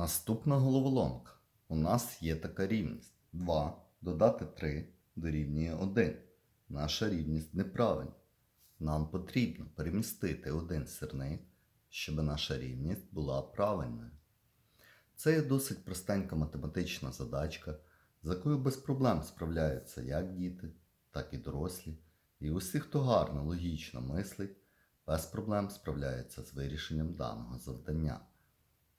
Наступна головоломка. У нас є така рівність. 2 додати 3 дорівнює 1. Наша рівність неправильна. Нам потрібно перемістити один сірник, щоб наша рівність була правильною. Це є досить простенька математична задачка, з якою без проблем справляються як діти, так і дорослі. І усі, хто гарно логічно мислить, без проблем справляються з вирішенням даного завдання.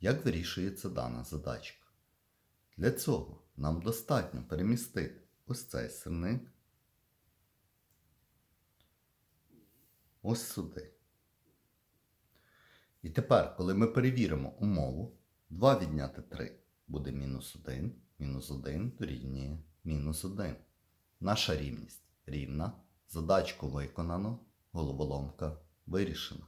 Як вирішується дана задачка? Для цього нам достатньо перемістити ось цей сирник ось сюди. І тепер, коли ми перевіримо умову, 2 відняти 3 буде мінус 1, мінус 1 дорівнює мінус 1. Наша рівність рівна, задачку виконано, головоломка вирішена.